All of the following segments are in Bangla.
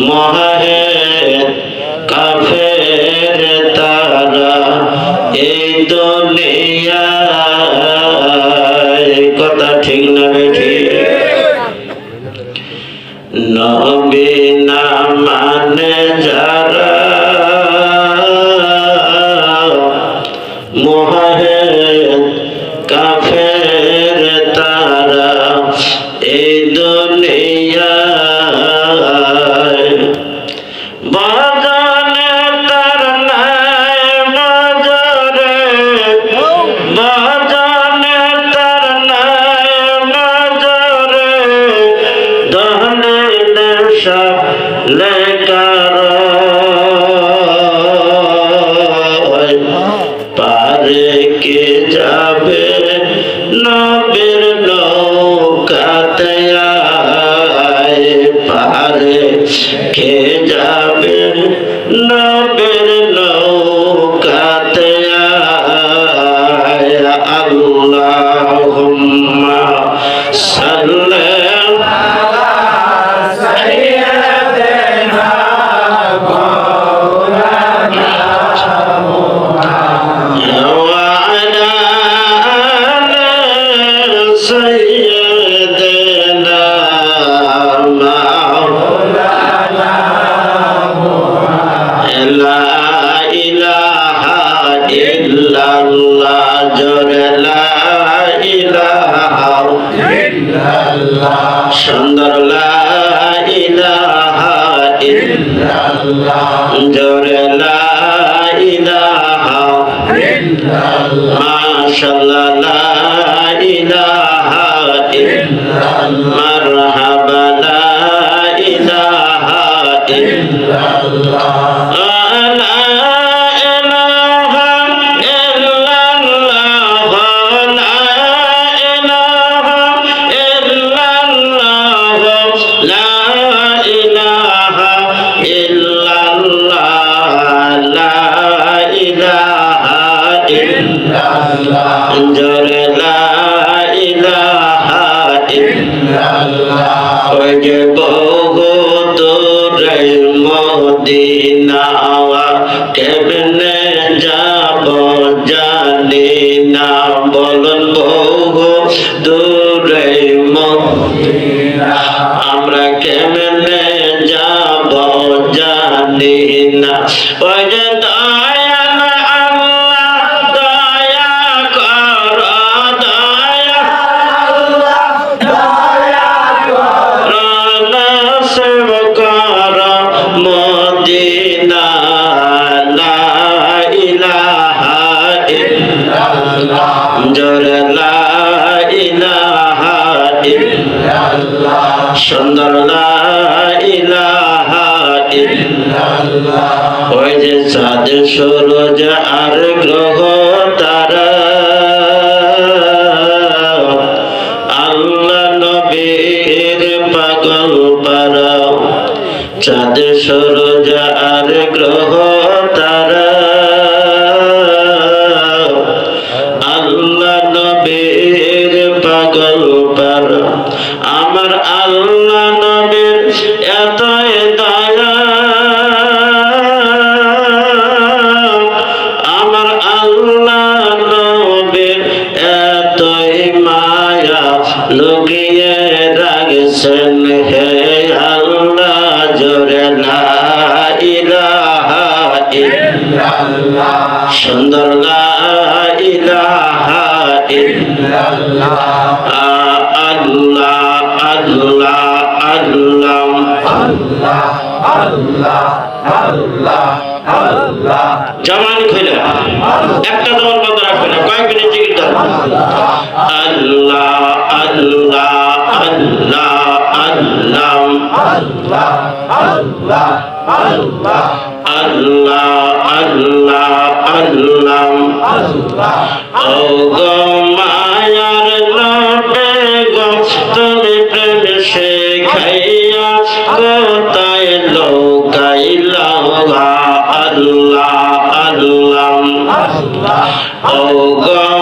মহে কাফের তারা এই দুনিয়ায় কথা ঠিক না বেঠিক নবী না মানে যারা যাবে নবীর নৌকাতে পারে। কে যাবে নবীর জোরে লা ইলাহা মাশাআল্লাহ লা ইলাহা ইল্লাল্লাহ। মারহাবা লা ইলাহা ইল্লাল্লাহ। সুন্দর ওই যে চাঁদ সূরজ আর গ্রহ তারা, আল্লাহ নবীর পাগল পারা। চাঁদ সূরজ আর গ্রহ ইল্লাল্লাহ। সুন্দর লা ইলাহা ইল্লাল্লাহ। আল্লাহ আল্লাহ আল্লাহ। জামানি খুলে। একটা তোমার বন্ধ রাখবে না, কয়েক মিনিট জিকির দাও। আল্লাহ আল্লাহ আল্লাহ আল্লাহ। আল্লাহ আল্লাহ আল্লাহ ও গো মায়ার নবে গো তুমি প্রেম শেখাইয়া কোথায় লোকাইলা আল্লাহ আল্লাহ ও গো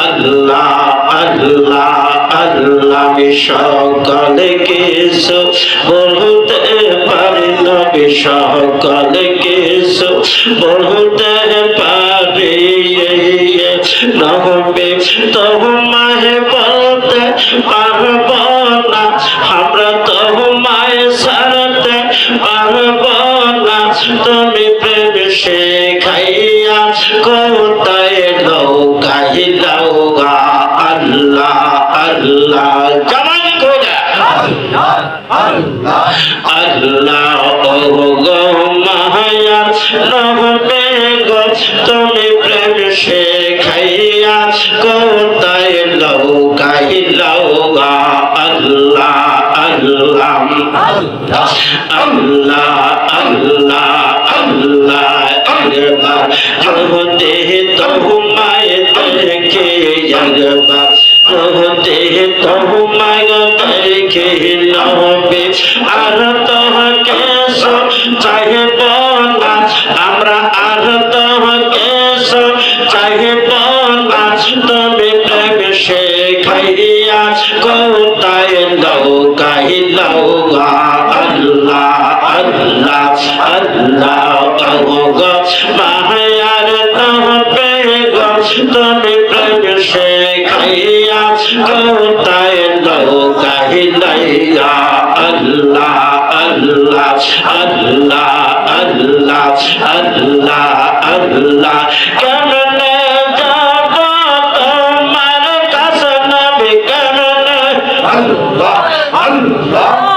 আল্লাহ সারতে তুমি প্রেম শেখাইয়া কোথায় আল্লাহ জামান কোলা আল্লাহ গো মায়া নহবে গো তুমি প্রেম শেখাইয়া কোথায় লৌকাইলাও গা আল্লাহ আল্লাহ আল্লাহ আল্লাহ আল্লাহ একবার যদি তোমায় দেখে একবার যদি তোমায় দেখে নবে আর তোমাকে চাইব না আমরা আর তোমাকে লাইয়া আল্লাহ আল্লাহ আল্লাহ আল্লাহ আল্লাহ আল্লাহ। কেমনে যাব তোমার কাছে নবী কেমনে আজে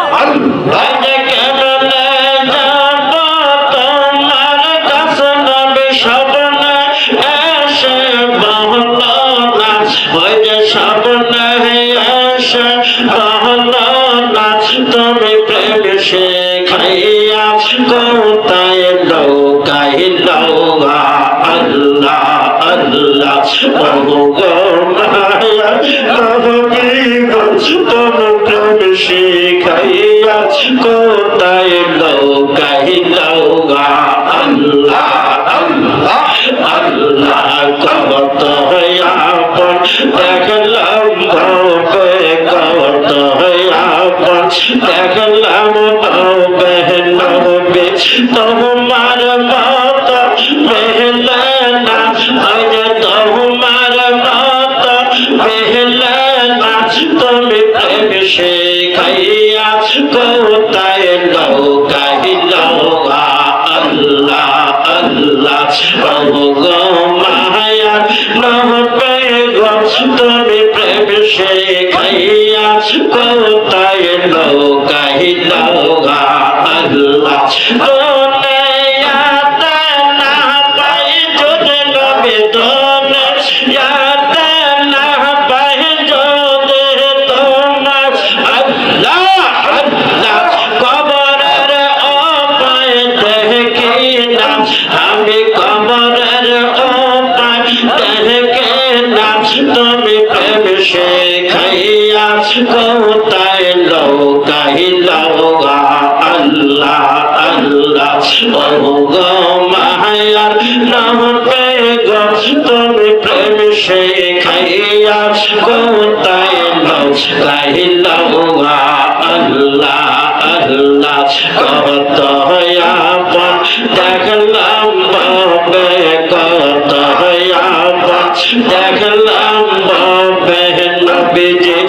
প্রেম শেখাইয়া কোথায় লৌকা শেখাইয়া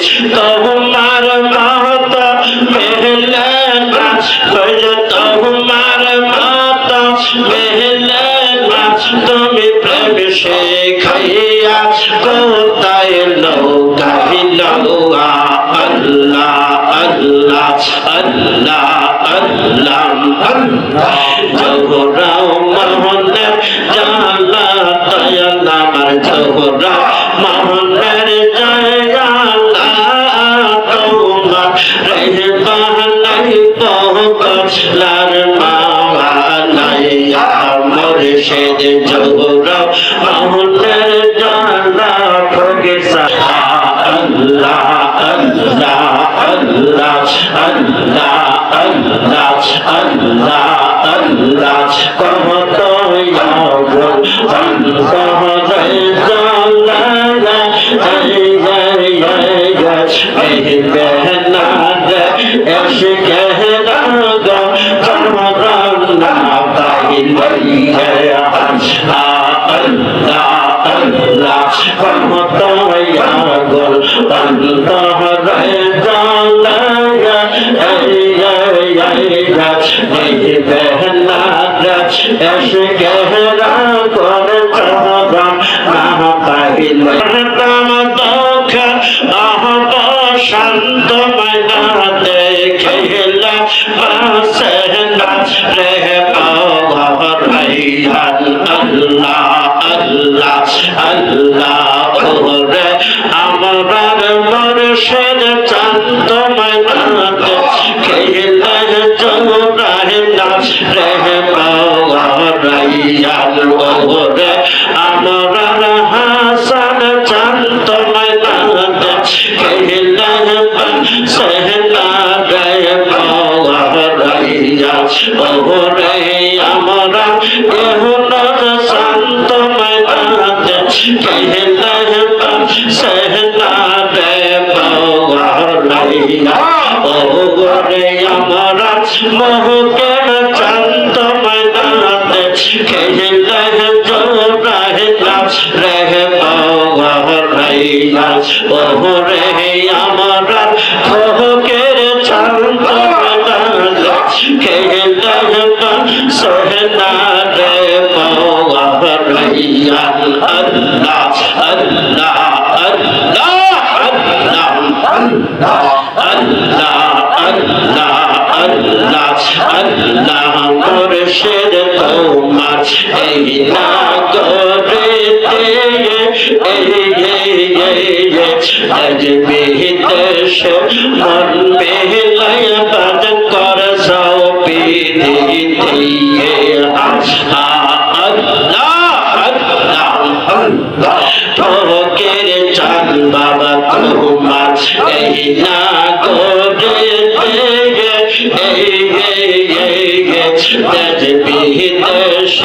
নবীজি তোমার মত মেহলে না হয়ে তোমার মত মেহলে না। তুমি প্রেম শেখাইয়া কোথায় লৌকাই লৌয়া? আল্লাহ আল্লাহ আল্লাহ আল্লাহ। আল্লাহ আল্লাহ আল্লাহ আল্লাহ আল্লাহ আল্লাহ কমত Allah, Allah, Allah, Allah, শান্ত মায়া দেখিলা সেনা রে পাওয়া রাইহান দেশের তোমার এই নাগরেতে আজ বিহিত মন মেলায় বাদ কর যাও পিদিতে প্রভুকের চান বাবা তোমার এই নাগরেতে এই লস্কর বিদেশ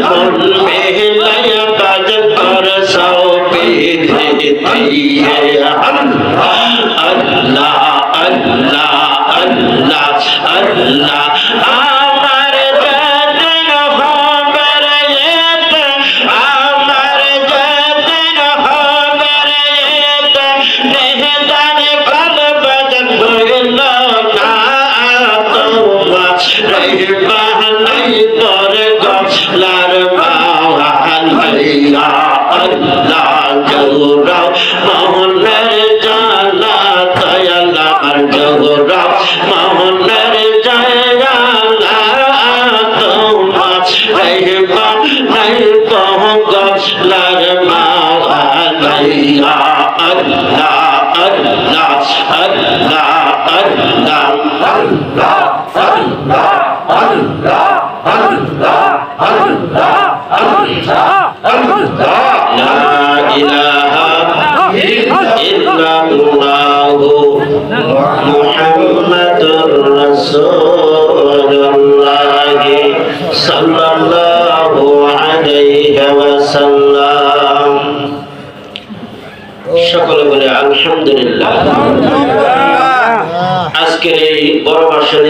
মন মেলায় কাজ কর সও বিধি আল্লাহ আল্লাহ আল্লাহ আল্লাহ। আল্লাহ জৌরাও মোহনের জানা দয়ালা আর জৌরাও মোহনের জানা তোমার রহিমা নাই কহ গলার মাওয়া আল্লাহ আল্লাহ আল্লাহ আল্লাহ আল্লাহ لا সকলে বলে আলহামদুলিল্লাহ। আজকের এই বড় ভাষণে